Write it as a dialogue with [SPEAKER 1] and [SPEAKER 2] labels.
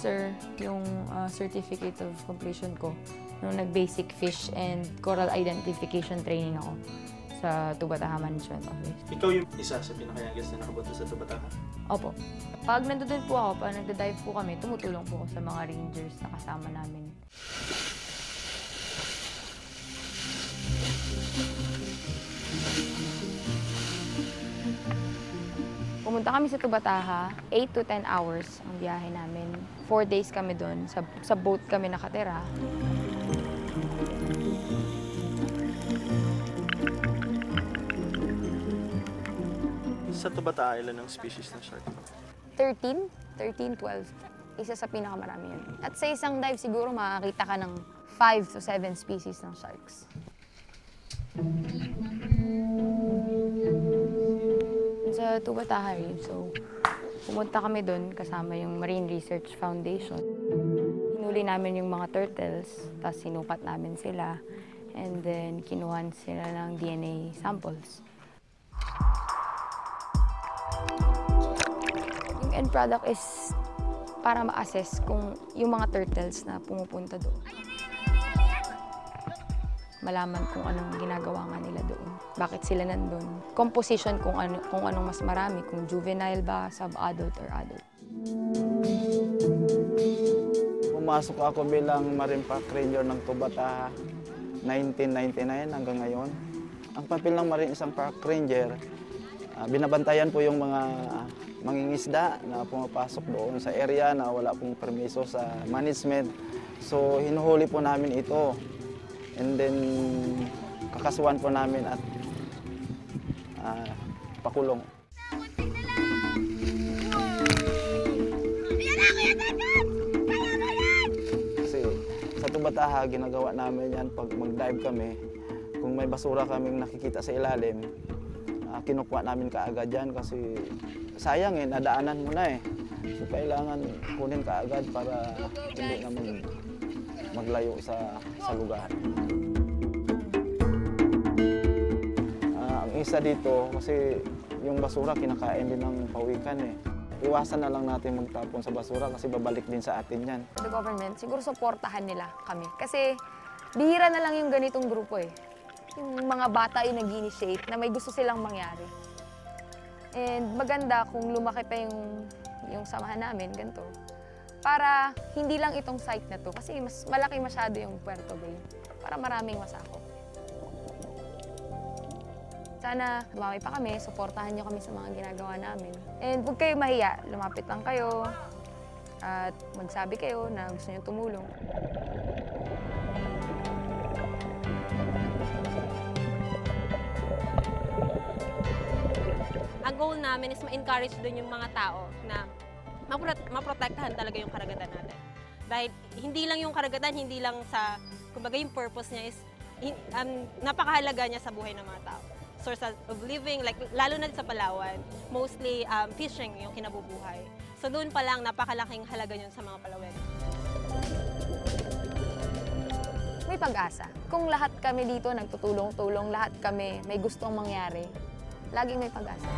[SPEAKER 1] sir yung ah, certificate of completion ko nung nag-basic fish and coral identification training ako sa Tubataha Management Office.
[SPEAKER 2] Ikaw yung isa sa pinaka-youngest na nakapunta sa Tubataha.
[SPEAKER 1] Opo. Pag nandun po ako, pag nagda-dive po kami, tumutulong po ako sa mga rangers na kasama namin. Pumunta kami sa Tubataha, 8 to 10 hours ang biyahe namin. 4 days kami doon, sa, sa boat kami nakatira.
[SPEAKER 2] Sa Tubataha, ilan ang species ng shark?
[SPEAKER 1] 13, 13, 12. Isa sa pinakamarami yun. At sa isang dive, siguro makakita ka ng 5 to 7 species ng sharks. Sa Tubataha rin, so pumunta kami doon kasama yung Marine Research Foundation. Hinuli namin yung mga turtles, tapos sinukat namin sila. And then, kinuhan sila ng DNA samples. Yung end product is para ma-assess kung yung mga turtles na pumupunta doon. Malaman kung anong ginagawa nga nila doon. Bakit sila nandun. Composition kung, ano, kung anong mas marami. Kung juvenile ba, sub-adult or adult.
[SPEAKER 3] Pumasok ako bilang Marine Park Ranger ng Tubata 1999 hanggang ngayon. Ang papel ng Marine isang Park Ranger, ah, binabantayan po yung mga mangingisda na pumapasok doon sa area na wala pong permiso sa management. So hinuhuli po namin ito. And then kakasuhan po namin at ah, pakulong. Kasi sa Tubataha, ginagawa namin yan pag mag-dive kami. Kung may basura kaming nakikita sa ilalim, uh, kinukuha namin kaagad yan kasi sayang eh, nadaanan mo na eh. So kailangan kunin kaagad para hindi na mag, maglayo sa, sa lugar. Ah, ang isa dito, kasi yung basura kinakain din ng pawikan eh. Iwasan na lang natin magtapon sa basura kasi babalik din sa atin yan.
[SPEAKER 1] The government, siguro supportahan nila kami. Kasi bihira na lang yung ganitong grupo eh. Yung mga bata yung nag-initiate na may gusto silang mangyari. And maganda kung lumaki pa yung, yung samahan namin, ganito. Para hindi lang itong site na to, kasi mas malaki masyado yung Puerto Bay. Para maraming masako. Sana dumami pa kami, suportahan nyo kami sa mga ginagawa namin. And huwag kayo mahiya, lumapit lang kayo at magsabi kayo na gusto nyo tumulong.
[SPEAKER 4] ang goal namin is ma-encourage dun yung mga tao na maprotektahan talaga yung karagatan natin. Dahil hindi lang yung karagatan, hindi lang sa, kumbaga yung purpose niya is, um, napakahalaga niya sa buhay ng mga tao. Source of living, like, lalo na sa Palawan, mostly um, fishing yung kinabubuhay. So doon pa lang, napakalaking halaga yun sa mga Palawen.
[SPEAKER 1] May pag-asa. Kung lahat kami dito nagtutulong-tulong, lahat kami may gustong mangyari, laging may pag-asa.